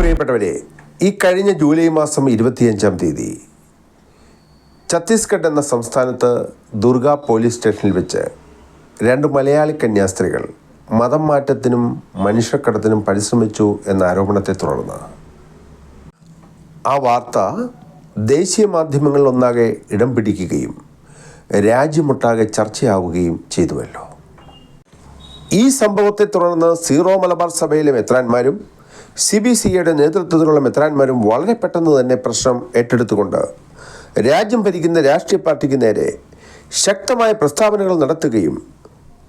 പ്രിയപ്പെട്ടവരെ ഈ കഴിഞ്ഞ ജൂലൈ മാസം ഇരുപത്തിയഞ്ചാം തീയതി ഛത്തീസ്ഗഡ് എന്ന സംസ്ഥാനത്ത് ദുർഗ പോലീസ് സ്റ്റേഷനിൽ വെച്ച് രണ്ട് മലയാളി കന്യാസ്ത്രീകൾ മതം മാറ്റത്തിനും മനുഷ്യക്കടത്തിനും പരിശ്രമിച്ചു എന്ന ആരോപണത്തെ തുടർന്ന്. ആ വാർത്ത ദേശീയ മാധ്യമങ്ങളിൽ ഒന്നാകെ ഇടം പിടിക്കുകയും രാജ്യമൊട്ടാകെ ചർച്ചയാവുകയും ചെയ്തുവല്ലോ. ഈ സംഭവത്തെ തുടർന്ന് സീറോ മലബാർ സഭയിലെ മെത്രാന്മാരും സി ബി സിയുടെ നേതൃത്വത്തിലുള്ള മെത്രാന്മാരും വളരെ പെട്ടെന്ന് തന്നെ പ്രശ്നം ഏറ്റെടുത്തുകൊണ്ട് രാജ്യം ഭരിക്കുന്ന രാഷ്ട്രീയ പാർട്ടിക്ക് നേരെ ശക്തമായ പ്രസ്താവനകൾ നടത്തുകയും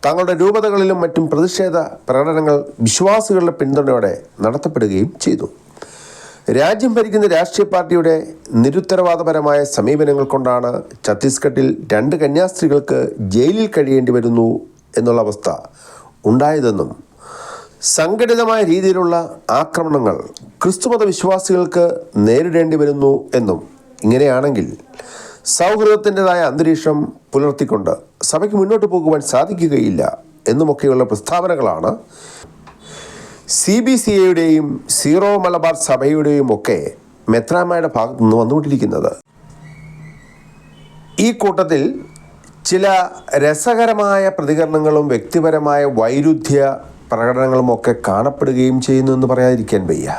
തങ്ങളുടെ രൂപതകളിലും മറ്റും പ്രതിഷേധ പ്രകടനങ്ങൾ വിശ്വാസികളുടെ പിന്തുണയോടെ നടത്തപ്പെടുകയും ചെയ്തു. രാജ്യം ഭരിക്കുന്ന രാഷ്ട്രീയ പാർട്ടിയുടെ നിരുത്തരവാദപരമായ സമീപനങ്ങൾ കൊണ്ടാണ് ഛത്തീസ്ഗഡിൽ രണ്ട് കന്യാസ്ത്രീകൾക്ക് ജയിലിൽ കഴിയേണ്ടി വരുന്നു എന്നുള്ള അവസ്ഥ ഉണ്ടായതെന്നും സംഘടിതമായ രീതിയിലുള്ള ആക്രമണങ്ങൾ ക്രിസ്തുമത വിശ്വാസികൾക്ക് നേരിടേണ്ടി വരുന്നു എന്നും ഇങ്ങനെയാണെങ്കിൽ സൗഹൃദത്തിന്റെതായ അന്തരീക്ഷം പുലർത്തിക്കൊണ്ട് സഭയ്ക്ക് മുന്നോട്ട് പോകുവാൻ സാധിക്കുകയില്ല എന്നുമൊക്കെയുള്ള പ്രസ്താവനകളാണ് സി ബി സി എയുടെയും സീറോ മലബാർ സഭയുടെയും ഒക്കെ മെത്രാമയുടെ ഭാഗത്തു നിന്ന് വന്നുകൊണ്ടിരിക്കുന്നത്. ഈ കൂട്ടത്തിൽ ചില രസകരമായ പ്രതികരണങ്ങളും വ്യക്തിപരമായ വൈരുദ്ധ്യ പ്രകടനങ്ങളും ഒക്കെ കാണപ്പെടുകയും ചെയ്യുന്നു എന്ന് പറയാതിരിക്കാൻ വയ്യ.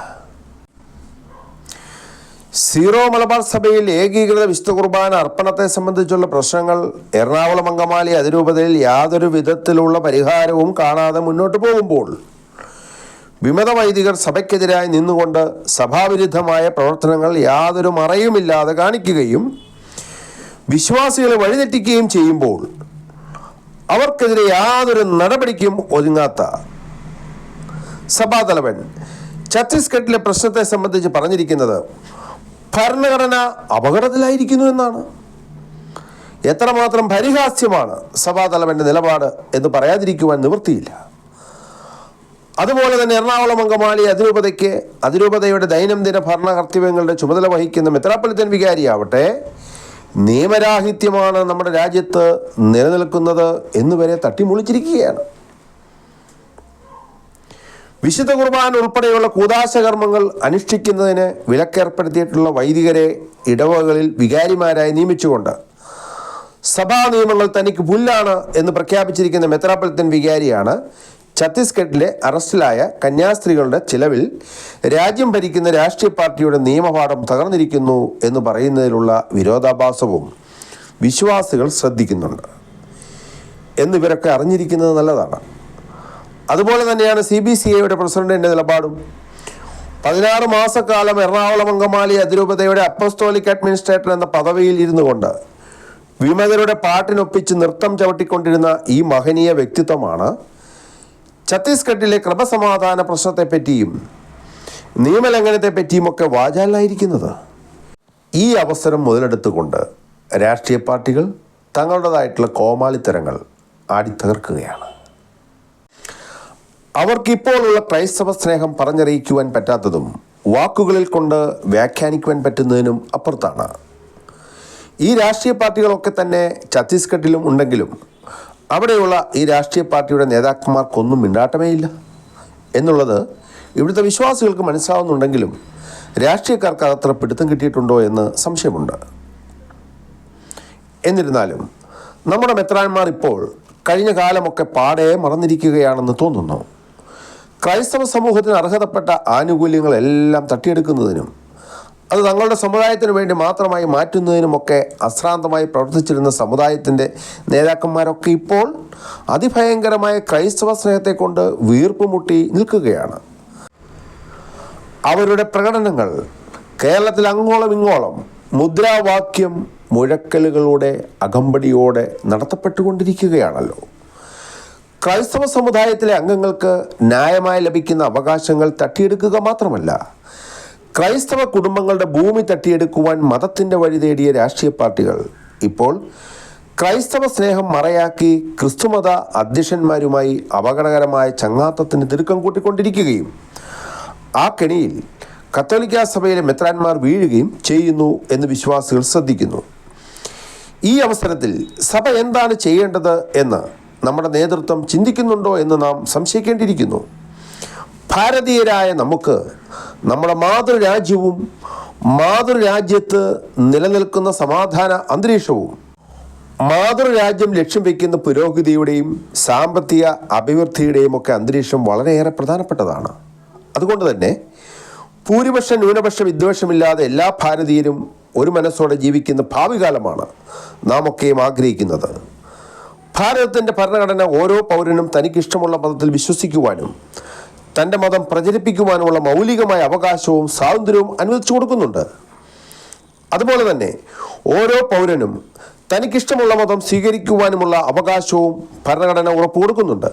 സീറോ മലബാർ സഭയിൽ ഏകീകൃത വിശുദ്ധ കുർബാന അർപ്പണത്തെ സംബന്ധിച്ചുള്ള പ്രശ്നങ്ങൾ എറണാകുളം അങ്കമാലി അതിരൂപതയിൽ യാതൊരു വിധത്തിലുള്ള പരിഹാരവും കാണാതെ മുന്നോട്ട് പോകുമ്പോൾ വിമത വൈദികർ സഭയ്ക്കെതിരായി നിന്നുകൊണ്ട് സഭാവിരുദ്ധമായ പ്രവർത്തനങ്ങൾ യാതൊരു മറയുമില്ലാതെ കാണിക്കുകയും വിശ്വാസികളെ വഴിതെറ്റിക്കുകയും ചെയ്യുമ്പോൾ അവർക്കെതിരെ യാതൊരു നടപടിക്കും ഒതുങ്ങാത്ത സഭാതലവൻ. ഛത്തീസ്ഗഡിലെ പ്രശ്നത്തെ സംബന്ധിച്ച് പറഞ്ഞിരിക്കുന്നത് ഭരണഘടന അപകടത്തിലായിരിക്കുന്നു എന്നാണ്. എത്രമാത്രം പരിഹാസ്യമാണ് സഭാതലവന്റെ നിലപാട് എന്ന് പറയാതിരിക്കുവാൻ നിവൃത്തിയില്ല. അതുപോലെ തന്നെ എറണാകുളം അങ്കമാലി അതിരൂപതയ്ക്ക് അതിരൂപതയുടെ ദൈനംദിന ഭരണകർത്തവ്യങ്ങളുടെ ചുമതല വഹിക്കുന്ന മെത്രാപ്പൊലിത്തൻ വികാരിയാവട്ടെ നിയമരാഹിത്യമാണ് നമ്മുടെ രാജ്യത്ത് നിലനിൽക്കുന്നത് എന്നുവരെ തട്ടിമുളിച്ചിരിക്കുകയാണ്. വിശുദ്ധ കുർബാൻ ഉൾപ്പെടെയുള്ള കൂതാശ കർമ്മങ്ങൾ അനുഷ്ഠിക്കുന്നതിന് വിലക്കേർപ്പെടുത്തിയിട്ടുള്ള വൈദികരെ ഇടവകളിൽ വികാരിമാരായി നിയമിച്ചുകൊണ്ട് സഭാ നിയമങ്ങൾ തനിക്ക് പുല്ലാണ് എന്ന് പ്രഖ്യാപിച്ചിരിക്കുന്ന മെത്രാപ്പൊലിത്തൻ വികാരിയാണ് ഛത്തീസ്ഗഡിലെ അറസ്റ്റിലായ കന്യാസ്ത്രീകളുടെ ചിലവിൽ രാജ്യം ഭരിക്കുന്ന രാഷ്ട്രീയ പാർട്ടിയുടെ നിയമപാഠം തകർന്നിരിക്കുന്നു എന്ന് പറയുന്നതിലുള്ള വിരോധാഭാസവും വിശ്വാസികൾ ശ്രദ്ധിക്കുന്നുണ്ട്. എന്നിവരൊക്കെ അറിഞ്ഞിരിക്കുന്നത് നല്ലതാണ്. അതുപോലെ തന്നെയാണ് സി ബി സി ഐയുടെ പ്രസിഡന്റിന്റെ നിലപാടും. പതിനാറ് മാസക്കാലം എറണാകുളം അങ്കമാലി അതിരൂപതയുടെ അപ്പസ്തോലിക് അഡ്മിനിസ്ട്രേറ്റർ എന്ന പദവിയിൽ ഇരുന്നു കൊണ്ട് വിമതരുടെ പാട്ടിനൊപ്പിച്ച് നൃത്തം ചവിട്ടിക്കൊണ്ടിരുന്ന ഈ മഹനീയ വ്യക്തിത്വമാണ് ഛത്തീസ്ഗഡിലെ ക്രമസമാധാന പ്രശ്നത്തെപ്പറ്റിയും നിയമലംഘനത്തെ ഒക്കെ വാചാലായിരിക്കുന്നത്. ഈ അവസരം മുതലെടുത്തുകൊണ്ട് രാഷ്ട്രീയ പാർട്ടികൾ തങ്ങളുടേതായിട്ടുള്ള കോമാളിത്തരങ്ങൾ ആടിത്തകർക്കുകയാണ്. അവർക്കിപ്പോഴുള്ള ക്രൈസ്തവ സ്നേഹം പറഞ്ഞറിയിക്കുവാൻ പറ്റാത്തതും വാക്കുകളിൽ കൊണ്ട് വ്യാഖ്യാനിക്കുവാൻ പറ്റുന്നതിനും അപ്പുറത്താണ്. ഈ രാഷ്ട്രീയ പാർട്ടികളൊക്കെ തന്നെ ഛത്തീസ്ഗഡിലും ഉണ്ടെങ്കിലും അവിടെയുള്ള ഈ രാഷ്ട്രീയ പാർട്ടിയുടെ നേതാക്കന്മാർക്കൊന്നും മിണ്ടാട്ടമേ ഇല്ല. എന്നുള്ളത് ഇവിടുത്തെ വിശ്വാസികൾക്ക് മനസ്സിലാവുന്നുണ്ടെങ്കിലും രാഷ്ട്രീയക്കാർക്ക് അതത്ര പിടുത്തം കിട്ടിയിട്ടുണ്ടോ എന്ന് സംശയമുണ്ട്. എന്നിരുന്നാലും നമ്മുടെ മെത്രാന്മാർ ഇപ്പോൾ കഴിഞ്ഞ കാലമൊക്കെ പാടെ മറന്നിരിക്കുകയാണെന്ന് തോന്നുന്നു. ക്രൈസ്തവ സമൂഹത്തിന് അർഹതപ്പെട്ട ആനുകൂല്യങ്ങളെല്ലാം തട്ടിയെടുക്കുന്നതിനും അത് തങ്ങളുടെ സമുദായത്തിന് വേണ്ടി മാത്രമായി മാറ്റുന്നതിനുമൊക്കെ അശ്രാന്തമായി പ്രവർത്തിച്ചിരുന്ന സമുദായത്തിന്റെ നേതാക്കന്മാരൊക്കെ ഇപ്പോൾ അതിഭയങ്കരമായ ക്രൈസ്തവ സ്നേഹത്തെക്കൊണ്ട് വീർപ്പ് മുട്ടി നിൽക്കുകയാണ്. അവരുടെ പ്രകടനങ്ങൾ കേരളത്തിൽ അങ്ങോളം ഇങ്ങോളം മുദ്രാവാക്യം മുഴക്കലുകളുടെ അകമ്പടിയോടെ നടത്തപ്പെട്ടുകൊണ്ടിരിക്കുകയാണല്ലോ. ക്രൈസ്തവ സമുദായത്തിലെ അംഗങ്ങൾക്ക് ന്യായമായി ലഭിക്കുന്ന അവകാശങ്ങൾ തട്ടിയെടുക്കുക മാത്രമല്ല ക്രൈസ്തവ കുടുംബങ്ങളുടെ ഭൂമി തട്ടിയെടുക്കുവാൻ മതത്തിന്റെ വഴി തേടിയ രാഷ്ട്രീയ പാർട്ടികൾ ഇപ്പോൾ ക്രൈസ്തവ സ്നേഹം മറയാക്കി ക്രിസ്തുമത അധ്യക്ഷന്മാരുമായി അപകടകരമായ ചങ്ങാത്തത്തിന് തിടുക്കം കൂട്ടിക്കൊണ്ടിരിക്കുകയും ആ കെണിയിൽ കത്തോലിക്ക സഭയിലെ മെത്രാന്മാർ വീഴുകയും ചെയ്യുന്നു എന്ന് വിശ്വാസികൾ ശ്രദ്ധിക്കുന്നു. ഈ അവസരത്തിൽ സഭ എന്താണ് ചെയ്യേണ്ടത് എന്ന് നമ്മുടെ നേതൃത്വം ചിന്തിക്കുന്നുണ്ടോ എന്ന് നാം സംശയിക്കേണ്ടിയിരിക്കുന്നു. ഭാരതീയരായ നമുക്ക് നമ്മുടെ മാതൃരാജ്യവും മാതൃരാജ്യത്ത് നിലനിൽക്കുന്ന സമാധാന അന്തരീക്ഷവും മാതൃരാജ്യം ലക്ഷ്യം വയ്ക്കുന്ന പുരോഗതിയുടെയും സാമ്പത്തിക അഭിവൃദ്ധിയുടെയും ഒക്കെ അന്തരീക്ഷം വളരെയേറെ പ്രധാനപ്പെട്ടതാണ്. അതുകൊണ്ട് തന്നെ ഭൂരിപക്ഷ ന്യൂനപക്ഷ വിദ്വേഷമില്ലാതെ എല്ലാ ഭാരതീയരും ഒരു മനസ്സോടെ ജീവിക്കുന്ന ഭാവി കാലമാണ് നാം ഒക്കെയും ആഗ്രഹിക്കുന്നത്. ഭാരതത്തിന്റെ ഭരണഘടന ഓരോ പൗരനും തനിക്കിഷ്ടമുള്ള മതത്തിൽ വിശ്വസിക്കുവാനും തന്റെ മതം പ്രചരിപ്പിക്കുവാനുമുള്ള മൗലികമായ അവകാശവും സ്വാതന്ത്ര്യവും അനുവദിച്ചു കൊടുക്കുന്നുണ്ട്. അതുപോലെ തന്നെ ഓരോ പൗരനും തനിക്കിഷ്ടമുള്ള മതം സ്വീകരിക്കുവാനുമുള്ള അവകാശവും ഭരണഘടന ഉറപ്പു കൊടുക്കുന്നുണ്ട്.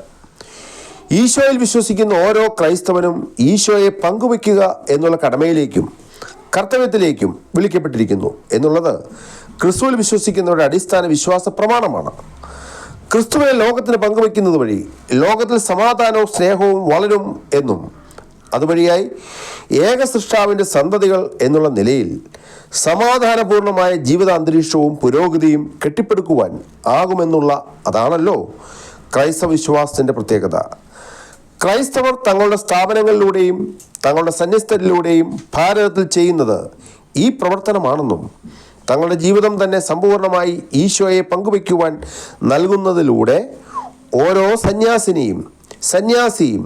ഈശോയിൽ വിശ്വസിക്കുന്ന ഓരോ ക്രൈസ്തവനും ഈശോയെ പങ്കുവയ്ക്കുക എന്നുള്ള കടമയിലേക്കും കർത്തവ്യത്തിലേക്കും വിളിക്കപ്പെട്ടിരിക്കുന്നു എന്നുള്ളത് ക്രിസ്തുവിൽ വിശ്വസിക്കുന്നവരുടെ അടിസ്ഥാന വിശ്വാസ പ്രമാണമാണ്. ക്രിസ്തുവിനെ ലോകത്തിന് പങ്കുവയ്ക്കുന്നത് വഴി ലോകത്തിൽ സമാധാനവും സ്നേഹവും വളരും എന്നും അതുവഴിയായി ഏക സൃഷ്ടാവിന്റെ സന്തതികൾ എന്നുള്ള നിലയിൽ സമാധാനപൂർണമായ ജീവിത അന്തരീക്ഷവും പുരോഗതിയും കെട്ടിപ്പടുക്കുവാൻ ആകുമെന്നുള്ള അതാണല്ലോ ക്രൈസ്തവ വിശ്വാസത്തിന്റെ പ്രത്യേകത. ക്രൈസ്തവർ തങ്ങളുടെ സ്ഥാപനങ്ങളിലൂടെയും തങ്ങളുടെ സന്യസ്തരിലൂടെയും ഭാരതത്തിൽ ചെയ്യുന്നത് ഈ പ്രവർത്തനമാണെന്നും തങ്ങളുടെ ജീവിതം തന്നെ സമ്പൂർണമായി ഈശോയെ പങ്കുവയ്ക്കുവാൻ നൽകുന്നതിലൂടെ ഓരോ സന്യാസിനിയും സന്യാസിയും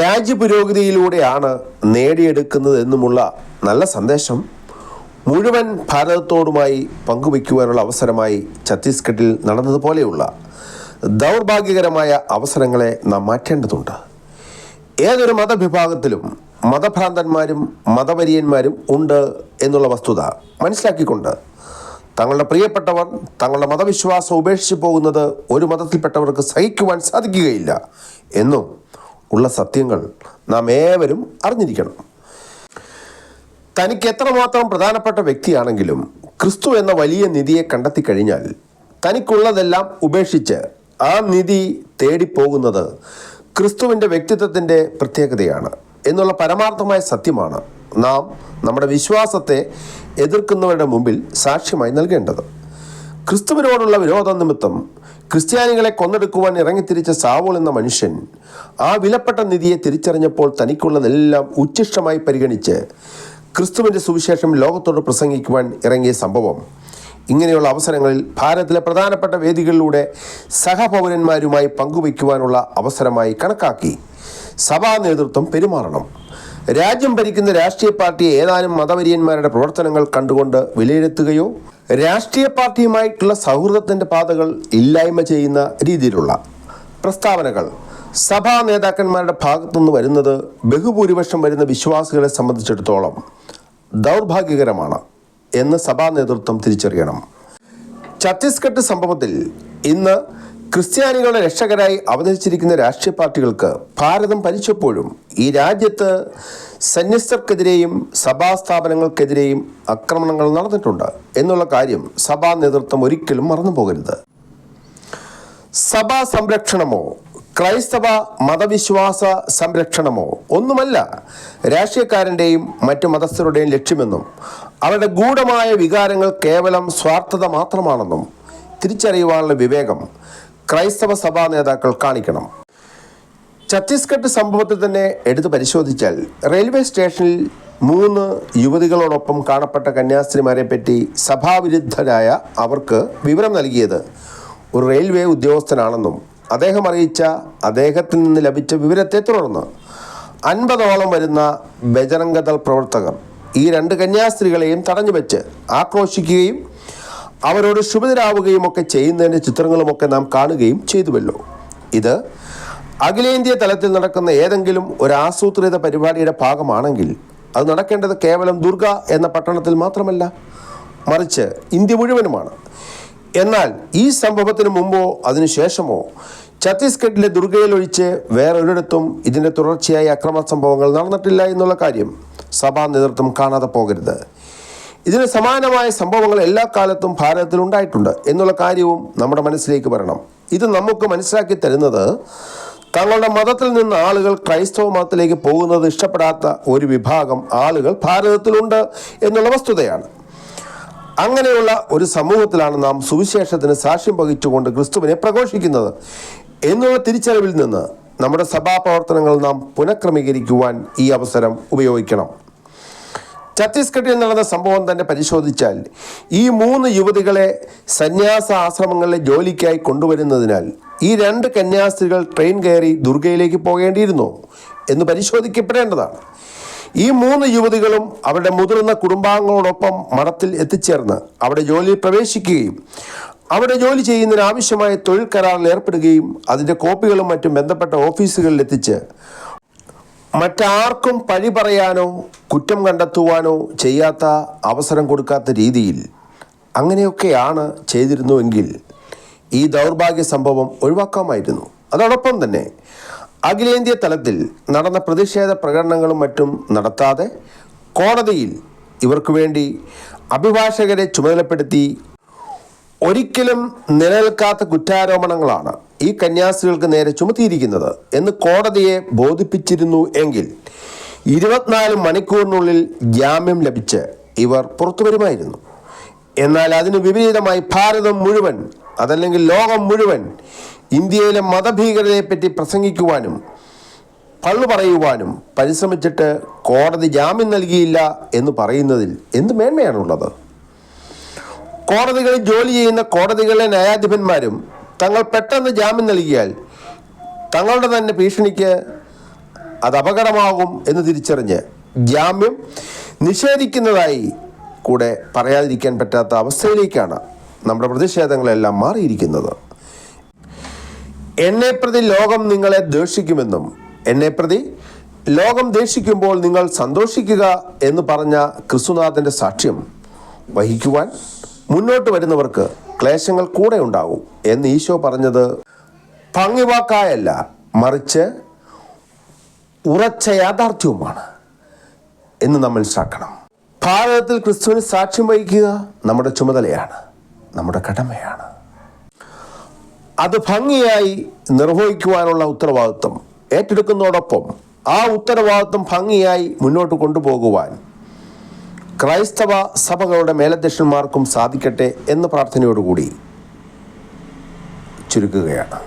രാജ്യപുരോഗതിയിലൂടെയാണ് നേടിയെടുക്കുന്നത് എന്നുമുള്ള നല്ല സന്ദേശം മുഴുവൻ ഭാരതത്തോടുമായി പങ്കുവയ്ക്കുവാനുള്ള അവസരമായി ഛത്തീസ്ഗഡിൽ നടന്നതുപോലെയുള്ള ദൗർഭാഗ്യകരമായ അവസരങ്ങളെ നാം മാറ്റേണ്ടതുണ്ട്. ഏതൊരു മതവിഭാഗത്തിലും മതഭ്രാന്തന്മാരും മതവരിയന്മാരും ഉണ്ട് എന്നുള്ള വസ്തുത മനസ്സിലാക്കിക്കൊണ്ട് തങ്ങളുടെ പ്രിയപ്പെട്ടവർ തങ്ങളുടെ മതവിശ്വാസം ഉപേക്ഷിച്ച് പോകുന്നത് ഒരു മതത്തിൽപ്പെട്ടവർക്ക് സഹിക്കുവാൻ സാധിക്കുകയില്ല എന്നും ഉള്ള സത്യങ്ങൾ നാം ഏവരും അറിഞ്ഞിരിക്കണം. തനിക്ക് എത്രമാത്രം പ്രധാനപ്പെട്ട വ്യക്തിയാണെങ്കിലും ക്രിസ്തു എന്ന വലിയ നിധിയെ കണ്ടെത്തി കഴിഞ്ഞാൽ തനിക്കുള്ളതെല്ലാം ഉപേക്ഷിച്ച് ആ നിധി തേടിപ്പോകുന്നത് ക്രിസ്തുവിന്റെ വ്യക്തിത്വത്തിന്റെ പ്രത്യേകതയാണ്. എന്നുള്ള പരമാർത്ഥമായ സത്യമാണ് നാം നമ്മുടെ വിശ്വാസത്തെ എതിർക്കുന്നവരുടെ മുമ്പിൽ സാക്ഷ്യമായി നൽകേണ്ടത്. ക്രിസ്തുവിനോടുള്ള വിരോധ നിമിത്തം ക്രിസ്ത്യാനികളെ കൊന്നെടുക്കുവാൻ ഇറങ്ങിത്തിരിച്ച സാവോൾ എന്ന മനുഷ്യൻ ആ വിലപ്പെട്ട നിധിയെ തിരിച്ചറിഞ്ഞപ്പോൾ തനിക്കുള്ളതെല്ലാം ഉച്ഛിഷ്ടമായി പരിഗണിച്ച് ക്രിസ്തുവിന്റെ സുവിശേഷം ലോകത്തോട് പ്രസംഗിക്കുവാൻ ഇറങ്ങിയ സംഭവം. ഇങ്ങനെയുള്ള അവസരങ്ങളിൽ ഭാരതത്തിലെ പ്രധാനപ്പെട്ട വേദികളിലൂടെ സഹപൗരന്മാരുമായി പങ്കുവയ്ക്കുവാനുള്ള അവസരമായി കണക്കാക്കി. സഭാ നേതൃത്വം പെരുമാറണം. രാജ്യം ഭരിക്കുന്ന രാഷ്ട്രീയ പാർട്ടിയെ ഏതാനും മതവര്യന്മാരുടെ പ്രവർത്തനങ്ങൾ കണ്ടുകൊണ്ട് വിലയിരുത്തുകയോ രാഷ്ട്രീയ പാർട്ടിയുമായിട്ടുള്ള സൗഹൃദത്തിന്റെ പാതകൾ ഇല്ലായ്മ ചെയ്യുന്ന രീതിയിലുള്ള പ്രസ്താവനകൾ. സഭാ നേതാക്കന്മാരുടെ ഭാഗത്തുനിന്ന് വരുന്നത് ബഹുഭൂരിപക്ഷം വരുന്ന വിശ്വാസികളെ സംബന്ധിച്ചിടത്തോളം ദൗർഭാഗ്യകരമാണ് എന്ന് സഭാ നേതൃത്വം തിരിച്ചറിയണം. ഛത്തീസ്ഗഡ് സംഭവത്തിൽ ഇന്ന് ക്രിസ്ത്യാനികളുടെ രക്ഷകരായി അവതരിച്ചിരിക്കുന്ന രാഷ്ട്രീയ പാർട്ടികൾക്ക് ഭാരതം ഭരിച്ചപ്പോഴും ഈ രാജ്യത്ത് സന്യസ്തർക്കെതിരെയും സഭാ സ്ഥാപനങ്ങൾക്കെതിരെയും ആക്രമണങ്ങൾ നടന്നിട്ടുണ്ട് എന്നുള്ള കാര്യം സഭാ നേതൃത്വം ഒരിക്കലും മറന്നു പോകരുത് സഭാ സംരക്ഷണമോ ക്രൈസ്തവ മതവിശ്വാസ സംരക്ഷണമോ ഒന്നുമല്ല രാഷ്ട്രീയക്കാരന്റെയും മറ്റു മതസ്ഥരുടെയും ലക്ഷ്യമെന്നും അവരുടെ ഗൂഢമായ വികാരങ്ങൾ കേവലം സ്വാർത്ഥത മാത്രമാണെന്നും തിരിച്ചറിയുവാനുള്ള വിവേകം ക്രൈസ്തവ സഭാ നേതാക്കൾ കാണിക്കണം. ഛത്തീസ്ഗഡ് സംഭവത്തിൽ തന്നെ എടുത്തു പരിശോധിച്ചാൽ റെയിൽവേ സ്റ്റേഷനിൽ മൂന്ന് യുവതികളോടൊപ്പം കാണപ്പെട്ട കന്യാസ്ത്രീമാരെ പറ്റി സഭാവിരുദ്ധരായ അവർക്ക് വിവരം നൽകിയത് ഒരു റെയിൽവേ ഉദ്യോഗസ്ഥനാണെന്നും അദ്ദേഹം അറിയിച്ച അദ്ദേഹത്തിൽ നിന്ന് ലഭിച്ച വിവരത്തെ തുടർന്ന് അൻപതോളം വരുന്ന ബജരംഗദൾ പ്രവർത്തകർ ഈ രണ്ട് കന്യാസ്ത്രീകളെയും തടഞ്ഞു വെച്ച് ആക്രോശിക്കുകയും അവരോട് ശുഭിതരാവുകയും ഒക്കെ ചെയ്യുന്നതിന്റെ ചിത്രങ്ങളുമൊക്കെ നാം കാണുകയും ചെയ്തുവല്ലോ. ഇത് അഖിലേന്ത്യാ തലത്തിൽ നടക്കുന്ന ഏതെങ്കിലും ഒരു ആസൂത്രിത പരിപാടിയുടെ ഭാഗമാണെങ്കിൽ അത് നടക്കേണ്ടത് കേവലം ദുർഗ എന്ന പട്ടണത്തിൽ മാത്രമല്ല മറിച്ച് ഇന്ത്യ മുഴുവനുമാണ്. എന്നാൽ ഈ സംഭവത്തിന് മുമ്പോ അതിനുശേഷമോ ഛത്തീസ്ഗഡിലെ ദുർഗയിൽ ഒഴിച്ച് വേറൊരിടത്തും ഇതിന്റെ തുടർച്ചയായ അക്രമ സംഭവങ്ങൾ നടന്നിട്ടില്ല എന്നുള്ള കാര്യം സഭാ നേതൃത്വം കാണാതെ പോകരുത്. ഇതിന് സമാനമായ സംഭവങ്ങൾ എല്ലാ കാലത്തും ഭാരതത്തിൽ ഉണ്ടായിട്ടുണ്ട് എന്നുള്ള കാര്യവും നമ്മുടെ മനസ്സിലേക്ക് വരണം. ഇത് നമുക്ക് മനസ്സിലാക്കി തരുന്നത് തങ്ങളുടെ മതത്തിൽ നിന്ന് ആളുകൾ ക്രൈസ്തവ മതത്തിലേക്ക് പോകുന്നത് ഇഷ്ടപ്പെടാത്ത ഒരു വിഭാഗം ആളുകൾ ഭാരതത്തിലുണ്ട് എന്നുള്ള വസ്തുതയാണ്. അങ്ങനെയുള്ള ഒരു സമൂഹത്തിലാണ് നാം സുവിശേഷത്തിന് സാക്ഷ്യം വഹിച്ചുകൊണ്ട് ക്രിസ്തുവിനെ പ്രഘോഷിക്കുന്നത്. എന്നുള്ള തിരിച്ചറിവിൽ നിന്ന് നമ്മുടെ സഭാപ്രവർത്തനങ്ങൾ നാം പുനഃക്രമീകരിക്കുവാൻ ഈ അവസരം ഉപയോഗിക്കണം. ഛത്തീസ്ഗഡിൽ നടന്ന സംഭവം തന്നെ പരിശോധിച്ചാൽ ഈ മൂന്ന് യുവതികളെ സന്യാസ ആശ്രമങ്ങളിലെ ജോലിക്കായി കൊണ്ടുവരുന്നതിനാൽ ഈ രണ്ട് കന്യാസ്ത്രീകൾ ട്രെയിൻ കയറി ദുർഗയിലേക്ക് പോകേണ്ടിയിരുന്നോ എന്ന് പരിശോധിക്കപ്പെടേണ്ടതാണ്. ഈ മൂന്ന് യുവതികളും അവരുടെ മുതിർന്ന കുടുംബാംഗങ്ങളോടൊപ്പം മഠത്തിൽ എത്തിച്ചേർന്ന് അവിടെ ജോലിയിൽ പ്രവേശിക്കുകയും അവിടെ ജോലി ചെയ്യുന്നതിന് ആവശ്യമായ തൊഴിൽ കരാറിൽ ഏർപ്പെടുകയും അതിന്റെ കോപ്പികളും മറ്റും ബന്ധപ്പെട്ട ഓഫീസുകളിൽ എത്തിച്ച് മറ്റാർക്കും പഴി പറയാനോ കുറ്റം കണ്ടെത്തുവാനോ ചെയ്യാത്ത അവസരം കൊടുക്കാത്ത രീതിയിൽ അങ്ങനെയൊക്കെയാണ് ചെയ്തിരുന്നുവെങ്കിൽ ഈ ദൗർഭാഗ്യ സംഭവം ഒഴിവാക്കാമായിരുന്നു. അതോടൊപ്പം തന്നെ അഖിലേന്ത്യാ തലത്തിൽ നടന്ന പ്രതിഷേധ പ്രകടനങ്ങളും മറ്റും നടത്താതെ കോടതിയിൽ ഇവർക്ക് വേണ്ടി അഭിഭാഷകരെ ചുമതലപ്പെടുത്തി ഒരിക്കലും നിലനിൽക്കാത്ത കുറ്റാരോപണങ്ങളാണ് ഈ കന്യാസ്ത്രീകൾക്ക് നേരെ ചുമത്തിയിരിക്കുന്നത് എന്ന് കോടതിയെ ബോധിപ്പിച്ചിരുന്നു എങ്കിൽ ഇരുപത്തിനാല് മണിക്കൂറിനുള്ളിൽ ജാമ്യം ലഭിച്ച് ഇവർ പുറത്തു വരുമായിരുന്നു എന്നാൽ അതിന് വിപരീതമായി ഭാരതം മുഴുവൻ അതല്ലെങ്കിൽ ലോകം മുഴുവൻ ഇന്ത്യയിലെ മതഭീകരതയെപ്പറ്റി പ്രസംഗിക്കുവാനും പള്ളു പറയുവാനും പരിശ്രമിച്ചിട്ട് കോടതി ജാമ്യം നൽകിയില്ല എന്ന് പറയുന്നതിൽ എന്ത് മേന്മയാണുള്ളത്? കോടതികളിൽ ജോലി ചെയ്യുന്ന കോടതികളിലെ ന്യായാധിപന്മാരും തങ്ങൾ പെട്ടെന്ന് ജാമ്യം നൽകിയാൽ തങ്ങളുടെ തന്നെ ഭീഷണിക്ക് അത് അപകടമാകും എന്ന് തിരിച്ചറിഞ്ഞ് ജാമ്യം നിഷേധിക്കുന്നതായി കൂടെ പറയാതിരിക്കാൻ പറ്റാത്ത അവസ്ഥയിലേക്കാണ് നമ്മുടെ പ്രതിഷേധങ്ങളെല്ലാം മാറിയിരിക്കുന്നത്. എന്നെ പ്രതി ലോകം നിങ്ങളെ ദേഷിക്കുമെന്നും എന്നെ പ്രതി ലോകം ദേഷിക്കുമ്പോൾ നിങ്ങൾ സന്തോഷിക്കുക എന്ന് പറഞ്ഞ ക്രിസ്തുനാഥന്റെ സാക്ഷ്യം വഹിക്കുവാൻ മുന്നോട്ട് വരുന്നവർക്ക് ക്ലേശങ്ങൾ കൂടെ ഉണ്ടാകും എന്ന് ഈശോ പറഞ്ഞത് ഭംഗിവാക്കായല്ല മറിച്ച് ഉറച്ച യാഥാർത്ഥ്യവുമാണ് എന്ന് നമ്മൾ മനസ്സിലാക്കണം ഭാരതത്തിൽ ക്രിസ്തുവിന് സാക്ഷ്യം വഹിക്കുക നമ്മുടെ ചുമതലയാണ് നമ്മുടെ കടമയാണ്. അത് ഭംഗിയായി നിർവഹിക്കുവാനുള്ള ഉത്തരവാദിത്വം ഏറ്റെടുക്കുന്നതോടൊപ്പം ആ ഉത്തരവാദിത്വം ഭംഗിയായി മുന്നോട്ട് കൊണ്ടുപോകുവാൻ ക്രൈസ്തവ സഭകളുടെ മേലധ്യക്ഷന്മാർക്കും സാധിക്കട്ടെ എന്ന പ്രാർത്ഥനയോടുകൂടി ചുരുക്കുകയാണ്.